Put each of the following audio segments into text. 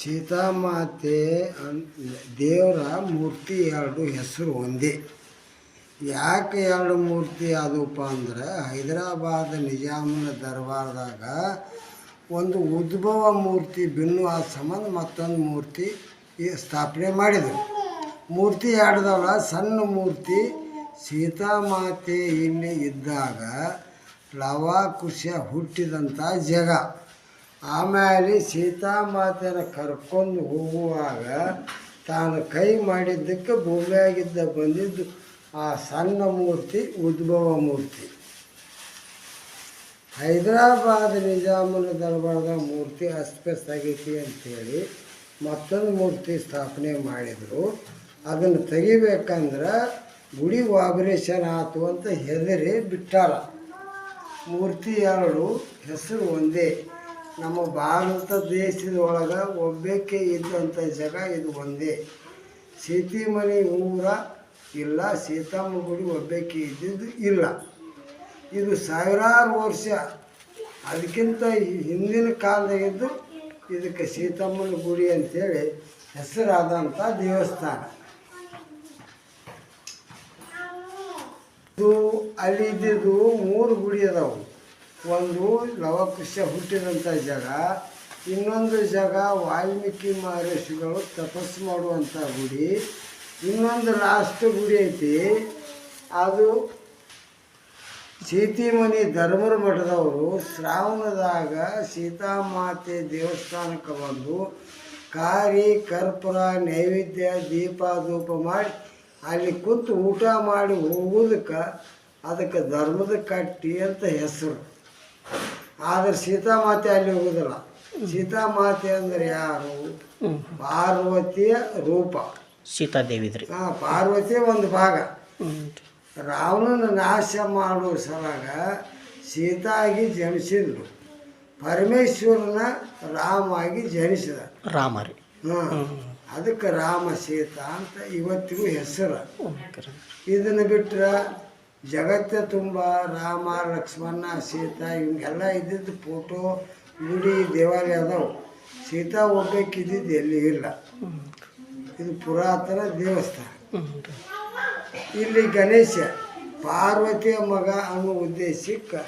ಸೀತಾಮಾತೆ ದೇವರ ಮೂರ್ತಿ ಎರಡು ಹೆಸರು ಒಂದೇ. ಯಾಕೆ ಎರಡು ಮೂರ್ತಿ ಆದವಪ್ಪ ಅಂದ್ರೆ ಹೈದರಾಬಾದ್ ನಿಜಾಮನ ದರ್ಬಾರ್ದಾಗ ಒಂದು ಉದ್ಭವ ಮೂರ್ತಿ ಬಿನ್ನು ಆದ ಸಂಬಂಧ ಮತ್ತೊಂದು ಮೂರ್ತಿ ಸ್ಥಾಪನೆ ಮಾಡಿದರು. ಮೂರ್ತಿ ಎರಡದವಲ್ಲ ಸಣ್ಣ ಮೂರ್ತಿ. ಸೀತಾಮಾತೆ ಇಲ್ಲಿ ಇದ್ದಾಗ ಲವಾಕುಶ ಹುಟ್ಟಿದಂಥ ಜಗ. ಆಮೇಲೆ ಸೀತಾಮಾತೆನ ಕರ್ಕೊಂಡು ಹೋಗುವಾಗ ತಾನು ಕೈ ಮಾಡಿದ್ದಕ್ಕೆ ಭೂಮಿಯಾಗಿದ್ದ ಬಂದಿದ್ದು ಆ ಸಣ್ಣ ಮೂರ್ತಿ, ಉದ್ಭವ ಮೂರ್ತಿ. ಹೈದರಾಬಾದ್ ನಿಜಾಮನ ದರ್ಬಾರ್ದ ಮೂರ್ತಿ ಅಸ್ತವ್ಯಸ್ತ ಆಗೈತಿ ಅಂಥೇಳಿ ಮತ್ತೊಂದು ಮೂರ್ತಿ ಸ್ಥಾಪನೆ ಮಾಡಿದರು. ಅದನ್ನು ತೆಗಿಬೇಕಂದ್ರೆ ಗುಡಿ ಆಪರೇಷನ್ ಆತು ಅಂತ ಹೆದರಿ ಬಿಟ್ಟಾರ. ಮೂರ್ತಿ ಎರಡು, ಹೆಸರು ಒಂದೇ. ನಮ್ಮ ಭಾರತ ದೇಶದ ಒಳಗೆ ಒಬ್ಬಕ್ಕೆ ಇದ್ದಂಥ ಜಾಗ ಇದು ಒಂದೇ. ಸೀತಿಮನಿ ಊರ ಇಲ್ಲ ಸೀತಮ್ಮ ಗುಡಿ ಒಬ್ಬಕ್ಕೆ ಇದ್ದಿದ್ದು ಇಲ್ಲ. ಇದು ಸಾವಿರಾರು ವರ್ಷ ಅದಕ್ಕಿಂತ ಹಿಂದಿನ ಕಾಲದಾಗಿದ್ದು ಇದಕ್ಕೆ ಸೀತಮ್ಮನ ಗುಡಿ ಅಂಥೇಳಿ ಹೆಸರಾದಂಥ ದೇವಸ್ಥಾನ. ಇದು ಅಲ್ಲಿದ್ದು ಮೂರು ಗುಡಿ ಅದಾವು. ಒಂದು ಲವಕುಶ ಹುಟ್ಟಿದಂಥ ಜಾಗ, ಇನ್ನೊಂದು ಜಾಗ ವಾಲ್ಮೀಕಿ ಮಹರ್ಷಿಗಳು ತಪಸ್ಸು ಮಾಡುವಂಥ ಗುಡಿ, ಇನ್ನೊಂದು ಲಾಸ್ಟ್ ಗುಡಿ ಐತಿ. ಅದು ಸೀತಿಮನಿ ಧರ್ಮರ ಮಠದವರು ಶ್ರಾವಣದಾಗ ಸೀತಾಮಾತೆ ದೇವಸ್ಥಾನಕ್ಕೆ ಬಂದು ಕಾರಿ, ಕರ್ಪೂರ, ನೈವೇದ್ಯ, ದೀಪ, ಧೂಪ ಮಾಡಿ ಅಲ್ಲಿ ಕೂತು ಊಟ ಮಾಡಿ ಹೋಗೋದಕ್ಕೆ ಅದಕ್ಕೆ ಧರ್ಮದ ಕಟ್ಟಿ ಅಂತ ಹೆಸರು. ಆದರೆ ಸೀತಾಮಾತೆ ಅಲ್ಲಿ ಹೋಗುದಿಲ್ಲ. ಸೀತಾಮಾತೆ ಅಂದ್ರೆ ಯಾರು? ಪಾರ್ವತಿಯ ರೂಪ. ಸೀತಾದೇವಿ ಆ, ಪಾರ್ವತಿಯ ಒಂದು ಭಾಗ. ರಾವಣನ ನಾಶ ಮಾಡುವ ಸಲಾಗ ಸೀತಾಗಿ ಜನಿಸಿದ್ರು ಪರಮೇಶ್ವರನ ರಾಮಾಗಿ ಜನಿಸಿದ. ರಾಮ ರೀ. ಹಾಂ ಅದಕ್ಕೆ ರಾಮ ಸೀತಾ ಅಂತ ಇವತ್ತಿಗೂ ಹೆಸರು. ಇದನ್ನು ಬಿಟ್ಟರೆ ಜಗತ್ತ ತುಂಬ ರಾಮ ಲಕ್ಷ್ಮಣ ಸೀತಾ ಹಿಂಗೆಲ್ಲ ಇದ್ದಿದ್ದು ಫೋಟೋ ಗುಡಿ ದೇವಾಲಯ ಅದಾವೆ. ಸೀತಾ ಹೋಗ್ಬೇಕಿದ್ದಿದ್ದು ಎಲ್ಲಿ ಇಲ್ಲ. ಇದು ಪುರಾತನ ದೇವಸ್ಥಾನ. ಇಲ್ಲಿ ಗಣೇಶ ಪಾರ್ವತಿಯ ಮಗ ಅನ್ನೋ ಉದ್ದೇಶಕ್ಕೆ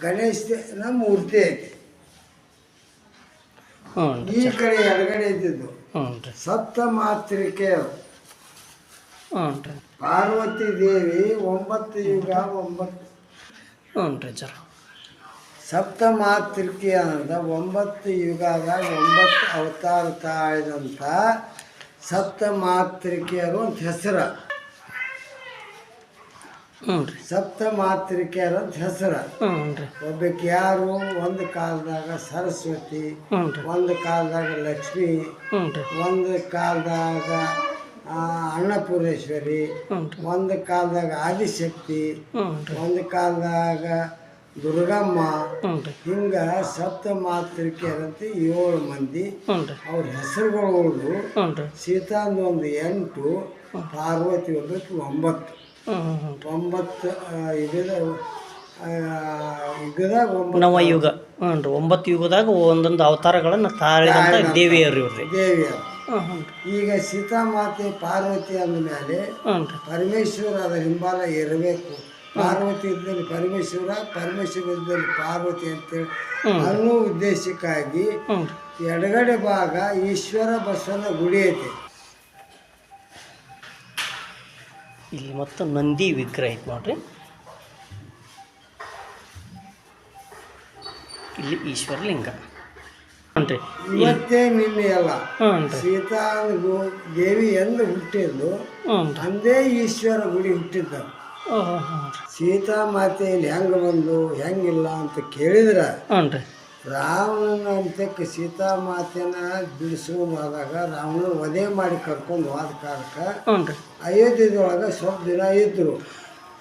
ಗಣೇಶನ ಮೂರ್ತಿ ಐತಿ. ಈ ಕಡೆ ಎಡಗಡೆ ಇದ್ದಿದ್ದು ಸಪ್ತ ಮಾತೃಕೆಯರು ಹ್ಞೂ ಪಾರ್ವತಿ ದೇವಿ ಒಂಬತ್ತು ಯುಗ ಒಂಬತ್ತು. ಹ್ಞೂ ಸಪ್ತ ಮಾತೃಕೆ ಅನ್ನೋದ ಒಂಬತ್ತು ಯುಗದ ಒಂಬತ್ತು ಅವತಾರ ತಾಳಿದಂಥ ಸಪ್ತ ಮಾತೃಕೆಯರು ಅಂತ ಹೆಸರು. ಸಪ್ತ ಮಾತೃಕೆಯರು ಅಂತ ಹೆಸರು. ಒಬ್ಬಕ್ಕೆ ಯಾರು? ಒಂದು ಕಾಲದಾಗ ಸರಸ್ವತಿ ಒಂದು ಕಾಲದಾಗ ಲಕ್ಷ್ಮಿ ಒಂದು ಕಾಲದಾಗ ಅನ್ನಪೂರ್ಣೇಶ್ವರಿ ಒಂದು ಕಾಲದಾಗ ಆದಿಶಕ್ತಿ ಒಂದು ಕಾಲದಾಗ ದುರ್ಗಮ್ಮ ಹಿಂಗ ಸಪ್ತ ಮಾತೃಕೆಯರಂತೆ ಏಳು ಮಂದಿ ಅವ್ರ ಹೆಸರುಗಳು ಉಳಿದು ಸೀತಾಂದ ಒಂದು ಎಂಟು ಪಾರ್ವತಿ ಒಂದು ಒಂಬತ್ತು. ಒಂಬತ್ತು ಇದ ಯುಗದಾಗ ನವಯುಗ ಹ್ಞೂ ರೀ ಒಂಬತ್ತು ಯುಗದಾಗ ಒಂದೊಂದು ಅವತಾರಗಳನ್ನು ತಾಳಿದಂಥ ದೇವಿಯರು ಇವ್ರಿ. ದೇವಿಯರು. ಈಗ ಸೀತಾಮಾತೆ ಪಾರ್ವತಿ ಅಂದ ಮೇಲೆ ಪರಮೇಶ್ವರ ಅದರ ಹಿಂಬಾಲ ಇರಬೇಕು ಪಾರ್ವತಿ ಇದ್ದಲ್ಲಿ ಪರಮೇಶ್ವರ ಪರಮೇಶ್ವರ ಇದ್ದಲ್ಲಿ ಪಾರ್ವತಿ ಅಂತೇಳಿ. ಅನ್ನೋ ಉದ್ದೇಶಕ್ಕಾಗಿ ಎಡಗಡೆ ಭಾಗ ಈಶ್ವರ ಬಸವನ ಗುಡಿ ಐತೆ. ಇಲ್ಲಿ ಮತ್ತು ನಂದಿ ವಿಗ್ರಹ ಐತೆ ನೋಡ್ರಿ. ಇಲ್ಲಿ ಈಶ್ವರಲಿಂಗ. ಹ್ಞೂ ರೀ ಇವತ್ತೇ ನಿನ್ನೆ ಅಲ್ಲ. ಸೀತಾ ದೇವಿ ಎಂದು ಹುಟ್ಟಿದ್ದು. ಅಂದೇ ಈಶ್ವರ ಗುಡಿ ಹುಟ್ಟಿದ್ದ ಸೀತಾ ಮಾತೆಯಲ್ಲಿ ಹೆಂಗ ಬಂದು ಹೆಂಗಿಲ್ಲ ಅಂತ ಕೇಳಿದ್ರ ರಾವಣನ ಅಂತಕ್ಕೆ ಸೀತಾಮಾತೆನ ಬಿಡಿಸ್ಕೊಂಡಾದಾಗ ರಾವಣನ ವಧೆ ಮಾಡಿ ಕರ್ಕೊಂಡು ಹೋದ ಕಾಲಕ್ಕೆ ಅಯೋಧ್ಯದೊಳಗೆ ಸ್ವಲ್ಪ ದಿನ ಇದ್ದರು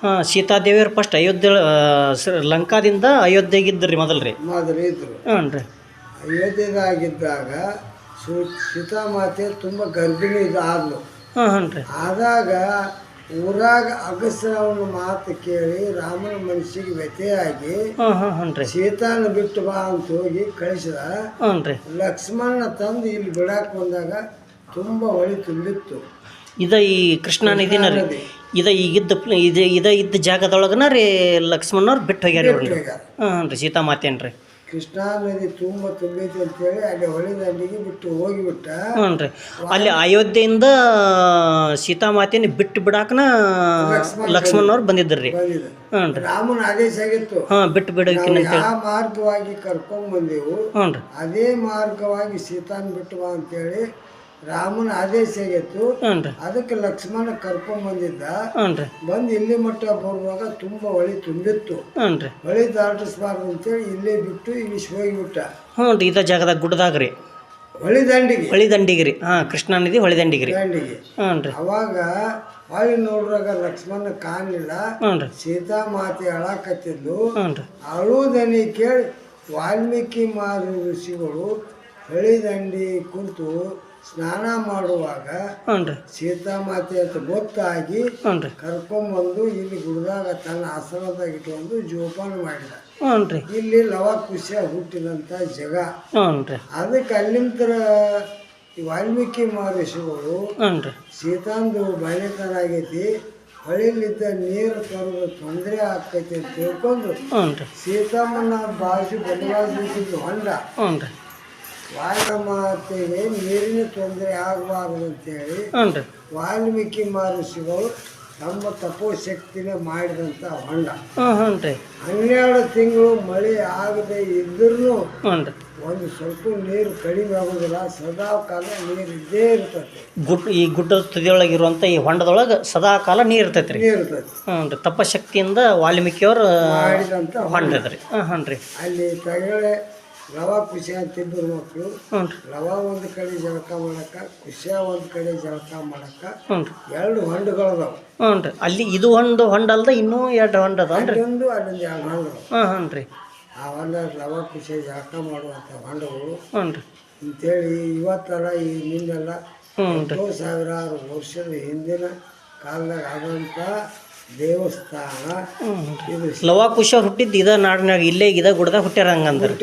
ಹಾಂ ಸೀತಾದೇವಿಯವ್ರು ಫಸ್ಟ್ ಅಯೋಧ್ಯೆ ಲಂಕಾದಿಂದ ಅಯೋಧ್ಯೆಗಿದ್ದರು ರೀ ಮೊದಲು ರೀ ಮೊದಲು ಇದ್ದರು ಹ್ಞೂ ರೀ ಅಯೋಧ್ಯದಾಗಿದ್ದಾಗ ಸು ಸೀತಾಮಾತೆ ತುಂಬ ಗರ್ಭಿಣಿ ಇದು ಆದ್ಲು. ಹಾಂ ಹ್ಞೂ ರೀ. ಆದಾಗ ಊರಾಗ ಅವನ ಮಾತು ಕೇಳಿ ರಾಮನ ಮನಸ್ಸಿಗೆ ವ್ಯತೆಯಾಗಿ ಹಾಂ ಹಾಂ ಹ್ಞೂ ರೀ. ಸೀತಾನ ಬಿಟ್ಟು ಬಾ ಅಂತ ಹೋಗಿ ಕಳಿಸಿದ. ಹ್ಞೂ ರೀ. ಲಕ್ಷ್ಮಣ ತಂದು ಇಲ್ಲಿ ಬಿಡಾಕ್ ಬಂದಾಗ ತುಂಬ ಹೊಳಿ ತುಂಬಿತ್ತು. ಇದ ಈ ಕೃಷ್ಣನ ನದಿನ ರೀ. ಇದ ಈಗಿದ್ದ ಪ್ಲ- ಇದು ಇದ ಇದ್ದ ಜಾಗದೊಳಗನ ರೀ ಲಕ್ಷ್ಮಣವ್ರು ಬಿಟ್ಟು ಹೋಗ್ಯಾರ ಇವ್ರನ್ನ ಹೋಗ್ಯಾರ. ಹಾಂ ರೀ ಸೀತಾಮಾತೇನು ರೀ ಕೃಷ್ಣಾ ನದಿ ತುಂಬ ತುಂಬೈತಿ ಅಂತೇಳಿ ಅಲ್ಲಿ ಹೊಳೆ ದಂಡಿಗೆ ಬಿಟ್ಟು ಹೋಗಿಬಿಟ್ಟ. ಹ್ಞೂ ರೀ ಅಲ್ಲಿ ಅಯೋಧ್ಯೆಯಿಂದ ಸೀತಾಮಾತೇನ ಬಿಟ್ಟು ಬಿಡಾಕನ ಲಕ್ಷ್ಮಣವ್ರು ಬಂದಿದ್ದರು ರೀ ಬಂದಿದೆ ಹ್ಞೂ ರೀ ರಾಮನ ಆದೇಶ ಆಗಿತ್ತು. ಹಾಂ ಬಿಟ್ಟು ಬಿಡೋಕಿನ ನಾವು ಯಾವ ಮಾರ್ಗವಾಗಿ ಕರ್ಕೊಂಡ್ ಬಂದೆವು ಹ್ಞೂ ರೀ ಅದೇ ಮಾರ್ಗವಾಗಿ ಸೀತಾನ್ ಬಿಟ್ಟು ಬಾ ಅಂತೇಳಿ ರಾಮನ ಆದೇಶ ಆಗಿತ್ತು. ಹ್ಞೂ ಅದಕ್ಕೆ ಲಕ್ಷ್ಮಣ ಕರ್ಕೊಂಡ್ ಬಂದಿದ್ದ. ಹ್ಞೂ ರೀ. ಬಂದು ಇಲ್ಲಿ ಮಟ್ಟ ಬರುವಾಗ ತುಂಬಾ ಹೊಳಿ ತುಂಬಿತ್ತು. ಹ್ಞೂನ್ರಿ ಹೊಳಿ ದಾಟಿಸ್ಬಾರ್ದು ಅಂತೇಳಿ ಇಲ್ಲೇ ಬಿಟ್ಟು ಇಲ್ಲಿ ಹೋಗಿಬಿಟ್ಟ ಹ್ಞೂ ರೀ ಇದ ಜಾಗದಾಗ ಗುಡ್ಡದಾಗ ರೀ. ಹೊಳಿ ದಂಡಿಗೆ. ಹೊಳಿ ದಂಡಿಗೆ ರೀ. ಹಾಂ ಕೃಷ್ಣಾ ನದಿ ಹೊಳಿ ದಂಡಿಗೆ ರೀ. ದಂಡಿಗೆ. ಹ್ಞೂ ರೀ. ಅವಾಗ ಹೊಳಿ ನೋಡ್ರಾಗ ಲಕ್ಷ್ಮಣ ಕಾಣಲಿಲ್ಲ. ಸೀತಾ ಮಾತೆ ಅಳಾಕತ್ತಿದ್ಲು. ಅಳುವುದನಿ ಕೇಳಿ ವಾಲ್ಮೀಕಿ ಮಾರು ಋಷಿಗಳು ಹೊಳಿ ದಂಡಿ ಕುಂತು ಸ್ನಾನ ಮಾಡುವಾಗ ಹ್ಞೂ ಸೀತಾಮಾತೆ ಅಂತ ಗೊತ್ತಾಗಿ ಹ್ಞೂ ರೀ. ಕರ್ಕೊಂಬಂದು ಇಲ್ಲಿ ಗುಡ್ದಾಗ ತನ್ನ ಆಸನದಾಗ ಇಟ್ಕೊಂಡು ಜೋಪಾನ ಮಾಡಿದ. ಹ್ಞೂ ರೀ. ಇಲ್ಲಿ ಹುಟ್ಟಿದಂತ ಹುಟ್ಟಿದಂಥ ಜಗ. ಹ್ಞೂ ರೀ. ಅದಕ್ಕೆ ಅಲ್ಲಿಂದ ಈ ವಾಲ್ಮೀಕಿ ಮಹರ್ಷಿಗಳು ಹ್ಞೂ ರೀ. ಸೀತಾಂದು ಬಾಳೆತನ ಆಗೈತಿ ಹೊಳಿಲಿದ್ದ ನೀರು ತರೋದು ತೊಂದರೆ ಆಗ್ತೈತಿ ಅಂತ ತಿಳ್ಕೊಂಡು ಹ್ಞೂ ರೀ. ಸೀತಮ್ಮನ ಬಾಜು ಬಲವಾದ ಹೊಂಡ ಹ್ಞೂ ರೀ. ಮಾತೆಗೆ ನೀರಿನ ತೊಂದರೆ ಆಗಬಾರದು ಅಂತೇಳಿ ಹ್ಞೂ ವಾಲ್ಮೀಕಿ ಮಹರ್ಷಿಗಳು ತಮ್ಮ ತಪೋಶಕ್ತಿನ ಮಾಡಿದಂಥ ಹೊಂಡ. ಹ್ಞೂ ಹ್ಞೂ ರೀ. ಹನ್ನೆರಡು ತಿಂಗಳು ಮಳೆ ಆಗದೆ ಇದ್ರೂ ಹ್ಞೂ ರೀ. ಒಂದು ಸ್ವಲ್ಪ ನೀರು ಕಡಿಮೆ ಆಗೋದಿಲ್ಲ ಸದಾ ಕಾಲ ನೀರು ಇದ್ದೇ ಇರ್ತದೆ. ಗುಡ್ ಈ ಗುಡ್ಡದ ತುದಿಯೊಳಗಿರುವಂಥ ಈ ಹೊಂಡದೊಳಗೆ ಸದಾ ಕಾಲ ನೀರು ಇರ್ತೈತೆ ರೀ. ನೀರು ಇರ್ತದೆ ಹ್ಞೂ ರೀ. ತಪಶಕ್ತಿಯಿಂದ ವಾಲ್ಮೀಕಿಯವ್ರು ಮಾಡಿದಂಥ ಹೊಂಡ. ಅದ ರೀ ಹಾಂ ಹ್ಞೂ ರೀ. ಅಲ್ಲಿ ತಗಳೆ ರವ ಖುಷಿ ಅಂತಿಬ್ಬರು ಮಕ್ಕಳು ರವ ಒಂದು ಕಡೆ ಜಳಕ ಮಾಡಕ್ಕ ಖುಷಿಯ ಒಂದು ಕಡೆ ಜಳಕ ಮಾಡಕ್ಕ ರೀ ಎರಡು ಹೊಂಡಗಳದಾವ ಹ್ಞೂ ಅಲ್ಲಿ ಇದು ಒಂದು ಹೊಂಡ ಅಲ್ದ ಇನ್ನೂ ಎರಡು ಹೊಂಡ ಅದ ರೀ ಅಲ್ಲೊಂದು ಎರಡು ಹೊಂಡ ಹಾಂ ಹ್ಞೂ ರೀ. ಆ ಹೊಂಡ ರವಾ ಖುಷಿ ಜಳಕ ಮಾಡುವಂಥ ಹೊಂಡಗಳು. ಹ್ಞೂ ರೀ. ಅಂತೇಳಿ ಇವತ್ತಲ್ಲ ಈ ನಿನ್ನೆಲ್ಲ ಸಾವಿರಾರು ವರ್ಷದ ಹಿಂದಿನ ಕಾಲದಾಗ ಆದಂಥ ದೇವಸ್ಥಾನ. ಲವಾಕುಶ ಹುಟ್ಟಿದ್ದು ಇದ ನಾಡಿನಾಗ ಇಲ್ಲೇ ಇದ ಗುಡ್ದಾಗ ಹುಟ್ಟ್ಯಾರ ಹಂಗಂದ್ರೆ.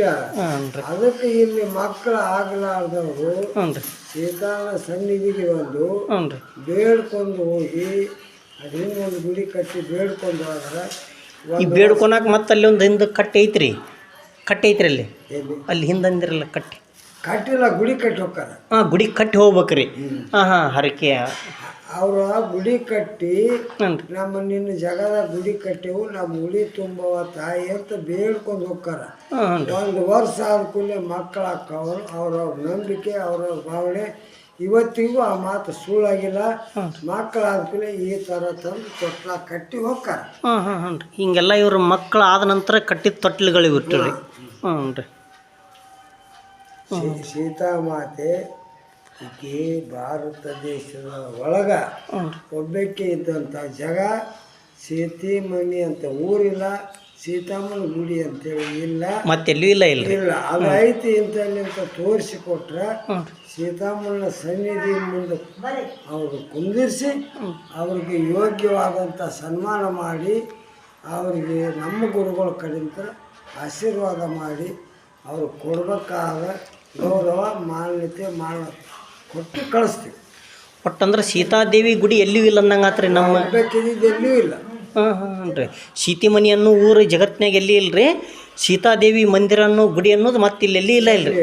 ಅದಕ್ಕೆ ಇಲ್ಲಿ ಮಕ್ಕಳು ಆಗಲಾರ್ದವರು ಸೀತಾನ ಸನ್ನಿಧಿಗೆ ಬಂದು ಬೇಡ್ಕೊಂಡು ಹೋಗಿ ಒಂದು ಗುಡಿ ಕಟ್ಟಿ ಬೇಡ್ಕೊಂಡು ಹೋದ್ರೆ ಈ ಬೇಡ್ಕೊಳಕ್ಕೆ ಮತ್ತೆ ಅಲ್ಲಿ ಒಂದು ಹಿಂದೆ ಕಟ್ಟೆ ಐತ್ರಿ. ಕಟ್ಟೆ ಐತ್ರಿ ಅಲ್ಲಿ. ಅಲ್ಲಿ ಹಿಂದೆ ಕಟ್ಟಿ ಕಟ್ಟೆ. ಕಟ್ಟಿಲ್ಲ ಗುಡಿ ಕಟ್ಟಿ ಹೋಗ್ತಾರೆ. ಹಾಂ ಗುಡಿ ಕಟ್ಟಿ ಹೋಗ್ಬೇಕ್ರಿ. ಹಾಂ ಹಾಂ ಹರಕೆ ಅವ್ರ ಗುಡಿ ಕಟ್ಟಿ ನಮ್ಮ ನಿನ್ನ ಜಗದ ಗುಡಿ ಕಟ್ಟೆವು ನಮ್ಮ ಗುಡಿ ತುಂಬವ ತಾಯಿ ಅಂತ ಬೇಡ್ಕೊಂಡು ಹೋಗ್ತಾರ. ಒಂದು ವರ್ಷ ಆದ ಕೂಡಲೇ ಮಕ್ಕಳು ಹಾಕವ್ರು ಅವ್ರ ನಂಬಿಕೆ ಅವರ ಭಾವನೆ ಇವತ್ತಿಗೂ ಆ ಮಾತು ಸುಳ್ಳಾಗಿಲ್ಲ. ಮಕ್ಕಳ ಕೂಡಲೇ ಈ ಥರ ತಂದು ತೊಟ್ಲ ಕಟ್ಟಿ ಹೋಗ್ತಾರ. ಹಾಂ ಹಾಂ ಹಾಂ ರೀ. ಹಿಂಗೆಲ್ಲ ಇವ್ರ ಮಕ್ಕಳು ಆದ ನಂತರ ಕಟ್ಟಿದ ತೊಟ್ಲುಗಳು ರೀ ಹ್ಞೂ ರೀ. ಸೀ- ಸೀತಾಮಾತೆ ಈಕೆ ಭಾರತ ದೇಶದ ಒಳಗ ಒಬ್ಬಕ್ಕೆ ಇದ್ದಂಥ ಜಾಗ ಸೀತಿಮಣಿ ಅಂತ ಊರಿಲ್ಲ ಸೀತಾಮನ ಗುಡಿ ಅಂತೇಳಿ ಇಲ್ಲ. ಮತ್ತೆ ಎಲ್ಲೂ ಇಲ್ಲ ಇಲ್ರಿ. ಇಲ್ಲ ಅದು ಐತಿ ಅಂತ ತೋರಿಸಿಕೊಟ್ರೆ ಸೀತಾಮನ ಸನ್ನಿಧಿ ಮುಂದೆ ಅವರು ಕುಂದಿರಿಸಿ ಅವ್ರಿಗೆ ಯೋಗ್ಯವಾದಂಥ ಸನ್ಮಾನ ಮಾಡಿ ಅವರಿಗೆ ನಮ್ಮ ಗುರುಗಳ ಕಡೆಯಿಂದ ಆಶೀರ್ವಾದ ಮಾಡಿ ಅವರು ಕೊಡಬೇಕಾದ ಗೌರವ ಮಾನ್ಯತೆ ಮಾಡ ಕೊಟ್ಟು ಕಳಿಸ್ತೀವಿ. ಒಟ್ಟಂದ್ರೆ ಸೀತಾದೇವಿ ಗುಡಿ ಎಲ್ಲಿಯೂ ಇಲ್ಲ ಅಂದಂಗೆ ಆತ್ರಿ ನಮ್ಮ ಎಲ್ಲೂ ಇಲ್ಲ. ಹಾಂ ಹಾಂ ರೀ. ಸೀತಿಮನಿ ಅನ್ನೋ ಊರು ಜಗತ್ತಿನಾಗ ಎಲ್ಲಿ ರೀ. ಸೀತಾದೇವಿ ಮಂದಿರ ಅನ್ನೋ ಗುಡಿ ಅನ್ನೋದು ಮತ್ತೆ ಇಲ್ಲಿ ಎಲ್ಲಿ ಇಲ್ಲ ಇಲ್ಲ ರೀ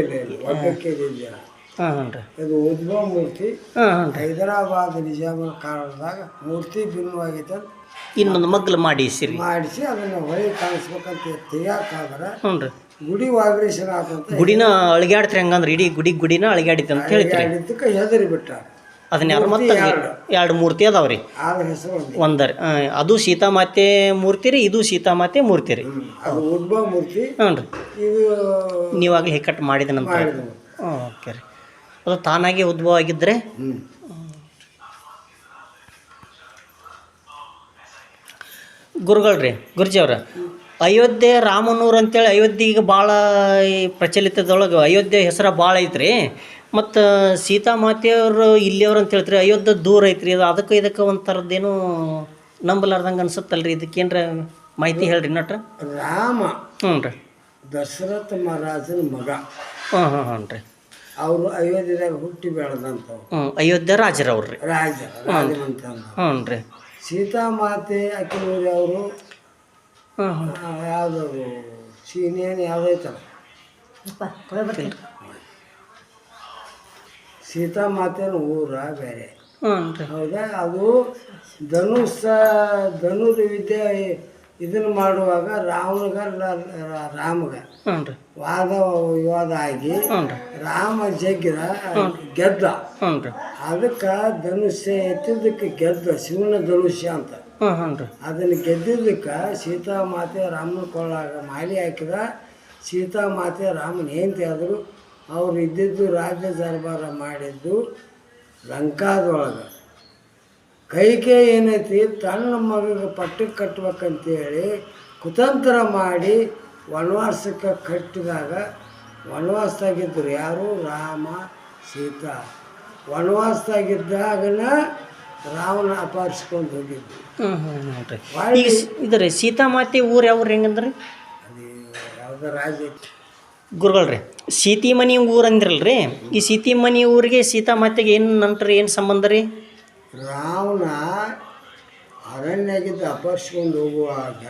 ಹಾಂ ಹಾಂ ರೀ. ಇದು ಉದ್ಭವ ಮೂರ್ತಿ. ಹಾಂ ಹಾಂ ರೀ. ಹೈದರಾಬಾದ್ ನಿಜಾಮನ ಕಾರಣದಾಗ ಮೂರ್ತಿ ಭಿನ್ನವಾಗೈತೆ ಇನ್ನೊಂದು ಮಗ್ಲು ಮಾಡಿಸಿ ಮಾಡಿಸಿ ಅದನ್ನು ಹೊಳೆ ಕಾಣಿಸ್ಬೇಕಂತ ತೆಗಿಯೋಕ್ಕಾದ್ರೆ ಹ್ಞೂ ರೀ. ಗುಡಿ ಆತಂತ ಗುಡಿನ ಅಳಗ್ಯಾಡ್ತ್ರಿ ಹಂಗಂದ್ರೆ ಇಡೀ ಗುಡಿ ಗುಡಿನ ಅಳಗ್ಯಾಡಿತ್ತು ಅಂತ ಹೇಳ್ತೀರಿ. ಅದಕ್ಕೆ ಹೆದರಿ ಬಿಟ್ಟ ಅದನ್ನ ಯಾರು ಮತ್ತೆ ಎರಡು. ಮೂರ್ತಿ ಅದಾವ ರೀ ಹೆಸರು ಒಂದು. ಒಂದರಿ. ಅದು ಸೀತಾಮಾತೆ ಮೂರ್ತಿ ರೀ ಇದು ಸೀತಾಮಾತೆ ಮೂರ್ತಿ ರೀ. ಅದು ಉದ್ಭವ ಮೂರ್ತಿ. ಹ್ಞೂ ರೀ. ಇದು ನೀವಾಗಲೇ ಹೆಕ್ಕಟ್ಟು ಮಾಡಿದನಂತ ಮಾಡಿದ ಓಕೆ ರೀ. ಅದು ತಾನಾಗೆ ಉದ್ಭವ ಆಗಿದ್ರೆ? ಹ್ಞೂ ಗುರುಗಳ್ರಿ ಗುರುಜಿಯವ್ರ ಅಯೋಧ್ಯೆ ರಾಮನೂರು ಅಂತೇಳಿ ಅಯೋಧ್ಯೆಗೆ ಈಗ ಭಾಳ ಈ ಪ್ರಚಲಿತದೊಳಗೆ ಅಯೋಧ್ಯೆ ಹೆಸರು ಭಾಳ ಐತ್ರಿ. ಮತ್ತು ಸೀತಾಮಾತೆಯವರು ಇಲ್ಲಿಯವ್ರು ಅಂತ ಹೇಳ್ತೀರಿ ಅಯೋಧ್ಯೆ ದೂರ ಐತ್ರಿ. ಅದು ಅದಕ್ಕೆ ಇದಕ್ಕೆ ಒಂಥರದ್ದೇನು ಥರದ್ದೇನು ನಂಬಲಾರ್ದಂಗೆ ಅನ್ಸುತ್ತಲ್ರಿ ಇದಕ್ಕೇನ್ರ ಮಾಹಿತಿ ಹೇಳ್ರಿ ನಟ್ರ? ರಾಮ. ಹ್ಞೂ ರೀ. ದಶರಥ ಮಹಾರಾಜನ ಮಗ. ಹಾಂ ಹಾಂ ಹ್ಞೂ ರೀ. ಅವರು ಅಯೋಧ್ಯೆದಾಗ ಹುಟ್ಟಿ ಬೆಳೆದಂಥವ್ರು ಹ್ಞೂ ಅಯೋಧ್ಯೆ ರಾಜರವ್ರಿ ರಾಜ ಹ್ಞೂ ರೀ. ಸೀತಾಮಾತೆ ಅಕ್ಕಿ ಅವರು ಹ್ಞೂ ಹ್ಞೂ ಯಾವುದದು ಸೀನೇನು ಸೀತಾ ಸೀತಾಮಾತೆನ ಊರ ಬೇರೆ. ರೀ. ಹೌದಾ? ಅದು ಧನುಸ ಧನುರ್ ವಿದ್ಯೆ ಇದನ್ನು ಮಾಡುವಾಗ ರಾವಣಗ ರಾಮಗ. ಹ್ಞೂ ರೀ. ವಾದ ವಿವಾದ ಆಗಿ ರಾಮ ಜಗ್ಗಿದ ಗೆದ್ದ. ಅದಕ್ಕೆ ಧನುಷ್ಯ ಎತ್ತಿದ್ದಕ್ಕೆ ಗೆದ್ದ ಶಿವನ ಧನುಷ್ಯ ಅಂತ. ಹ್ಞೂ ರೀ. ಅದನ್ನು ಗೆದ್ದಿದ್ದಕ್ಕೆ ಸೀತಾಮಾತೆ ರಾಮನ ಕೊಳ್ಳಾಗ ಮಾಲಿ ಹಾಕಿದ. ಸೀತಾಮಾತೆ ರಾಮನ ಹೆಂಡತಿ ಆದರು ಅವ್ರು ಇದ್ದಿದ್ದು ರಾಜ್ಯ ದರ್ಬಾರ ಮಾಡಿದ್ದು ಲಂಕಾದೊಳಗೆ. ಕೈಕೆ ಏನೈತಿ? ತನ್ನ ಮಗಗೆ ಪಟ್ಟಕ್ಕೆ ಕಟ್ಟಬೇಕಂತೇಳಿ ಕುತಂತ್ರ ಮಾಡಿ ವನವಾಸಕ್ಕೆ ಕಟ್ಟಿದಾಗ ವನವಾಸದಾಗಿದ್ದರು ಯಾರು? ರಾಮ, ಸೀತಾ. ವನವಾಸದಾಗಿದ್ದಾಗನ ರಾವಣ ಅಪಹರಿಸ್ಕೊಂಡು ಹೋಗಿದ್ದು. ಹ್ಞೂ ಹ್ಞೂ ಹ್ಞೂ ರೀ ಈಗ ಸ್- ಇದು ಸೀತಾಮಾತೆ ಊರು ಯಾವ ಹೆಂಗಂದ್ರಿ? ಅದು ಯಾವುದೋ ರಾಜ ಐತಿ. ಗುರುಗಳ್ರಿ ಸೀತಿಮನಿ ಊರು ಅಂದ್ರಲ್ರಿ. ಈ ಸೀತಿಮನಿ ಊರಿಗೆ ಸೀತಾಮಾತೆಗೆ ಏನು ನಂಟ್ರಿ ಏನು ಸಂಬಂಧ ರೀ? ರಾವಣ ಅರಣ್ಯಗಿದ್ದು ಅಪಹರಿಸ್ಕೊಂಡು ಹೋಗುವಾಗ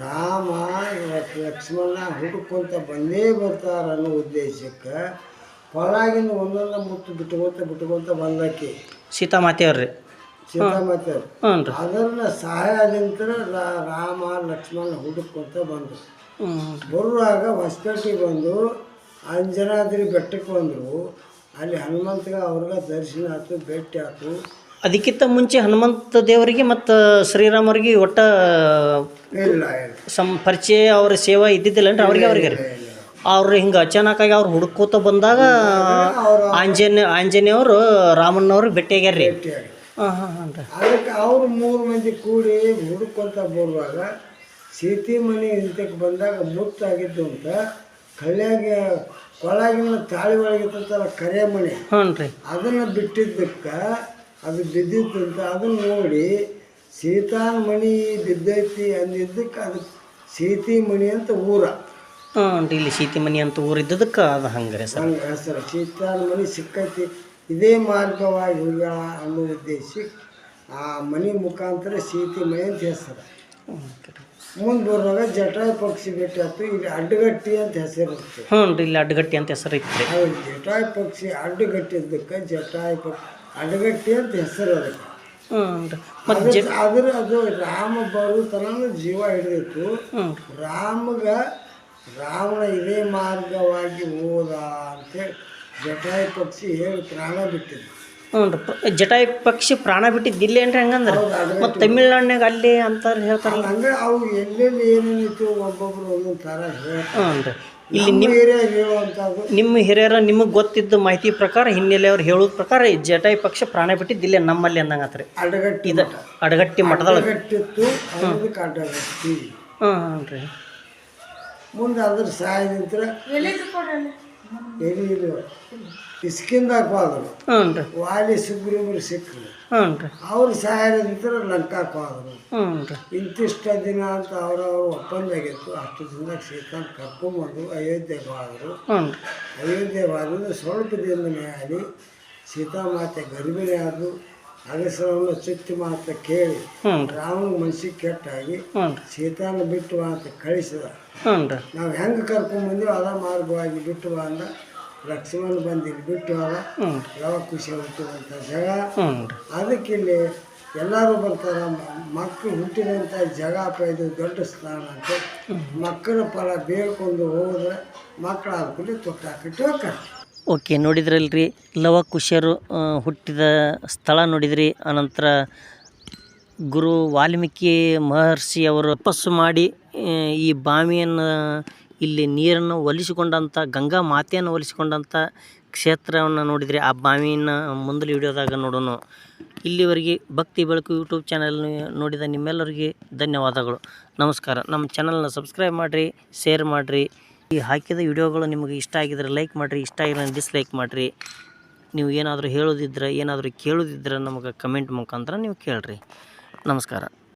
ರಾಮ ಇವತ್ತು ಲಕ್ಷ್ಮಣ ಹುಡುಕೊಂತ ಬಂದೇ ಬರ್ತಾರ ಅನ್ನೋ ಉದ್ದೇಶಕ್ಕೆ ಪರಾಗಿನ ಒಂದೊಂದು ಮುತ್ತು ಬಿಟ್ಕೊಂತ ಬಿಟ್ಕೊಂತ ಬಂದಕ್ಕೆ. ಸೀತಾಮಾತೆಯವ್ರಿ. ಸೀತಾಮಾತೆ ಹ್ಞೂ ರೀ ಅದನ್ನ ಸಹಾಯದಿಂದ ರಾಮ ಲಕ್ಷ್ಮಣ ಹುಡುಕೊಂತ ಬಂದರು. ಬರುವಾಗ ಹೊಸಪೇಟೆಗೆ ಬಂದು ಅಂಜನಾದ್ರಿ ಬೆಟ್ಟಕ್ಕೆ ಬಂದರು. ಅಲ್ಲಿ ಹನುಮಂತಗ ಅವ್ರಿಗೆ ದರ್ಶನ ಆಯ್ತು ಭೇಟಿ ಆಯ್ತು ಅದಕ್ಕಿಂತ ಮುಂಚೆ ಹನುಮಂತ ದೇವರಿಗೆ ಮತ್ತು ಶ್ರೀರಾಮರಿಗೆ ಒಟ್ಟ ಇಲ್ಲ ಸಂ ಪರಿಚಯ ಅವ್ರ ಸೇವಾ ಇದ್ದಿದ್ದಿಲ್ಲ ಅವ್ರಿಗೆ ಅವ್ರಿಗೆ ರೀ ಅವ್ರು ಹಿಂಗೆ ಅಚಾನಕ್ಕಾಗಿ ಅವ್ರು ಹುಡ್ಕೋತ ಬಂದಾಗ ಆಂಜನೇಯ ಆಂಜನೇಯವರು ರಾಮಣ್ಣವ್ರು ಭೇಟಿಯಾಗ್ಯಾರ ರೀ ಹಾಂ ಹಾಂ ಹಾಂ ರೀ ಅದಕ್ಕೆ ಅವ್ರು ಮೂರು ಮಂದಿ ಕೂಡಿ ಹುಡುಕೊಂತ ಬರುವಾಗ ಸೀತಿ ಮನೆ ಇಂತಕ್ಕೆ ಬಂದಾಗ ಮುತ್ತಾಗಿದ್ದು ಅಂತ ಕಳ್ಯಾಗ ಕೊಳಗಿನ ತಾಳಿ ಒಳಗಿತ್ತಲ್ಲ ಕರೆ ಮನೆ. ಹ್ಞೂ ರೀ ಅದನ್ನು ಬಿಟ್ಟಿದ್ದಕ್ಕೆ ಅದು ಬಿದ್ದಿತ್ತು ಅಂತ ಅದನ್ನು ನೋಡಿ ಸೀತಾನ ಮಣಿ ಬಿದ್ದೈತಿ ಅಂದಿದ್ದಕ್ಕೆ ಅದು ಸೀತಿ ಮಣಿ ಅಂತ ಊರ. ಹ್ಞೂ ಇಲ್ಲಿ ಇಲ್ಲಿ ಸೀತಿಮನಿ ಅಂತ ಊರಿದ್ದದಕ್ಕೆ ಅದು ಹಂಗ್ರೆ ಸರ್. ಹಂಗೆ ಸರ್ ಮಣಿ ಸಿಕ್ಕೈತಿ. ಇದೇ ಮಾರ್ಗವಾಗಿ ಹೋಗ್ಯಾಳ ಅನ್ನೋ ಉದ್ದೇಶ ಆ ಮನೆ ಮುಖಾಂತರ ಸೀತಿ ಮನೆ ಅಂತ ಹೆಸರು. ಮುಂದೆ ಬರುವಾಗ ಜಟಾಯು ಪಕ್ಷಿ ಭೇಟಿ ಆಯ್ತು ಇಲ್ಲಿ ಅಡ್ಡಗಟ್ಟಿ ಅಂತ ಹೆಸರಿರುತ್ತೆ ಹ್ಞೂ ರೀ ಇಲ್ಲಿ ಅಡ್ಡಗಟ್ಟಿ ಅಂತ ಹೆಸರು ಇತ್ತು ಜಟಾಯ ಜಟಾಯು ಪಕ್ಷಿ ಅಡ್ಡಗಟ್ಟಿದ್ದಕ್ಕೆ ಜಟಾಯ ಪಕ್ಷಿ ಅಡ್ಡಗಟ್ಟಿ ಅಂತ ಹೆಸರು ಅದಕ್ಕೆ. ಹ್ಞೂ ರೀ ಮತ್ತು ಜ ಅದ್ರ ಅದ್ರ ಅದು ರಾಮ ಬರೋ ತನಕ ಜೀವ ಹಿಡಿದಿತ್ತು. ರಾಮಗ ರಾವಣ ಇದೇ ಮಾರ್ಗವಾಗಿ ಹೋದ ಅಂತೇಳಿ ಜಟಾಯು ಪಕ್ಷಿ ಹೇಳಿ ಪ್ರಾಣ ಬಿಟ್ಟಿದ್ದ ಹ್ಞೂ ಜಟಾಯು ಪಕ್ಷಿ ಪ್ರಾಣ ಬಿಟ್ಟಿದ್ದು ಇಲ್ಲೇನ್ರಿ ಹಂಗಂದ್ರೆ? ಹೌದು, ಅಡ್ಡಗಟ್ಟಿ ಮತ್ತು ತಮಿಳ್ನಾಡಿನಾಗ ಅಲ್ಲಿ ಅಂತಾರೆ ಹೇಳ್ತಾರಲ್ಲ. ಹಂಗೆ ಅವು ಎಲ್ಲೆಲ್ಲಿ ಏನೇನಿತ್ತು ಒಬ್ಬೊಬ್ರು ಒಂದೊಂದು ಥರ ಹೇಳ್ತಾರೆ. ಹ್ಞೂ ರೀ ಇಲ್ಲಿ ನಿಮ್ಮ ಹಿರಿಯರು ಹೇಳುವಂಥದ್ದು. ನಿಮ್ಮ ಹಿರಿಯರ ನಿಮಗೆ ಗೊತ್ತಿದ್ದ ಮಾಹಿತಿ ಪ್ರಕಾರ ಹಿನ್ನೆಲೆ ಅವ್ರು ಹೇಳೋದ ಪ್ರಕಾರ ಈ ಜಟಾಯಿ ಪಕ್ಷಿ ಪ್ರಾಣ ಬಿಟ್ಟಿದ್ದು ಇಲ್ಲೇ ನಮ್ಮಲ್ಲಿ ಅಂದಂಗೆ ಆತ್ರಿ ಅಡ್ಡಗಟ್ಟಿ ಇದು ಅಡಗಟ್ಟಿ ಮಠದೊಳಗೆ. ಅನ್ನೋದಕ್ಕೆ ಅಡ್ಡಗಟ್ಟಿ. ಹ್ಞೂ ಹ್ಞೂ ರೀ ಮುಂದೆ ಅದ್ರ ಸಹಾಯ ನಿಂತರ ಎಲ್ಲಿ ಇಲ್ಲ ಇಸ್ಕಿಂದ ಹ್ಞೂ ರೀ. ವಾಲಿ ಸುಗ್ರೀವರು ಸಿಕ್ಕರು. ಅವ್ರು ಸಹಾಯ ಅವ್ರ ಸಹಾಯದಿಂದ ಲಂಕಾಕ್ಕೆ ಹೋದರು ಇಂತಿಷ್ಟ ದಿನ ಅಂತ ಅವರವ್ರ ಒಪ್ಪಂದ ಆಗಿತ್ತು ಅಷ್ಟು ದಿನ ಸೀತಾನ್ ಕರ್ಕೊಂಬಂದು ಅಯೋಧ್ಯೆಗೆ ಹೋದರು ಅಯೋಧ್ಯೆ ಹೋದ್ರೆ ಸ್ವಲ್ಪ ದಿನ ಮ್ಯಾಲಿ ಸೀತಾಮಾತೆ ಗರ್ಭಿಣಿ ಆದು ಅಗಸರವನ್ನು ಚುಚ್ಚಿ ಮಾತ ಕೇಳಿ ರಾವಣ ಮನಸ್ಸಿಗೆ ಕೆಟ್ಟಾಗಿ ಸೀತಾನ ಬಿಟ್ಟು ಅಂತ ಕಳಿಸಿದ. ನಾವು ಹೆಂಗೆ ಕರ್ಕೊಂಬಂದಿವಿ ಅದ ಮಾರ್ಗವಾಗಿ ಬಿಟ್ಟು ಬಾ ಅಂದ. ಲಕ್ಷ್ಮಣ ಬಂದು ಬಿಟ್ಟು ಅದ. ಯಾವ ಯಾವಾಗ ಖುಷಿ ಹುಟ್ಟಿದಂಥ ಜಾಗ. ಅದಕ್ಕೆ ಇಲ್ಲಿ ಎಲ್ಲರೂ ಬರ್ತಾರೆ. ಮಕ್ಕಳು ಹುಟ್ಟಿದಂಥ ಜಗ ಇದು ದೊಡ್ಡ ಸ್ಥಾನ ಅಂತ ಮಕ್ಕಳ ಫಲ ಬೇಡ್ಕೊಂಡು ಹೋದ್ರೆ ಮಕ್ಕಳು ಹಾಕ್ಬಿಟ್ಟು ತೊಟ್ಟಾಕಿಟ್ಟು ಹೋಗ್ತಾರೆ. ಓಕೆ, ನೋಡಿದ್ರಲ್ರಿ ಲವ ಕುಶರು ಹುಟ್ಟಿದ ಸ್ಥಳ ನೋಡಿದ್ರಿ ಆನಂತರ ಗುರು ವಾಲ್ಮೀಕಿ ಮಹರ್ಷಿ ಅವರು ತಪಸ್ಸು ಮಾಡಿ ಈ ಬಾವಿಯನ್ನು, ಇಲ್ಲಿ ನೀರನ್ನು ಒಲಿಸಿಕೊಂಡಂಥ ಗಂಗಾ ಮಾತೆಯನ್ನು ಒಲಿಸಿಕೊಂಡಂಥ ಕ್ಷೇತ್ರವನ್ನು ನೋಡಿದ್ರಿ. ಆ ಬಾವಿಯನ್ನ ಮುಂದಿನ ವಿಡಿಯೋದಾಗ ನೋಡೋಣ. ಇಲ್ಲಿವರೆಗೆ ಭಕ್ತಿ ಬೆಳಕು ಯೂಟ್ಯೂಬ್ ಚಾನಲ್ ನೋಡಿದ ನಿಮ್ಮೆಲ್ಲರಿಗೆ ಧನ್ಯವಾದಗಳು. ನಮಸ್ಕಾರ. ನಮ್ಮ ಚಾನಲ್ನ ಸಬ್ಸ್ಕ್ರೈಬ್ ಮಾಡಿರಿ, ಶೇರ್ ಮಾಡಿರಿ. ಈ ಹಾಕಿದ ವಿಡಿಯೋಗಳು ನಿಮಗೆ ಇಷ್ಟ ಆಗಿದ್ರೆ ಲೈಕ್ ಮಾಡಿರಿ, ಇಷ್ಟ ಆಗಿಲ್ಲ ಡಿಸ್ಲೈಕ್ ಮಾಡಿರಿ. ನೀವು ಏನಾದರೂ ಹೇಳೋದಿದ್ರೆ, ಏನಾದರೂ ಕೇಳೋದಿದ್ರೆ ನಮಗೆ ಕಮೆಂಟ್ ಮುಖಾಂತರ ನೀವು ಕೇಳಿರಿ. ನಮಸ್ಕಾರ.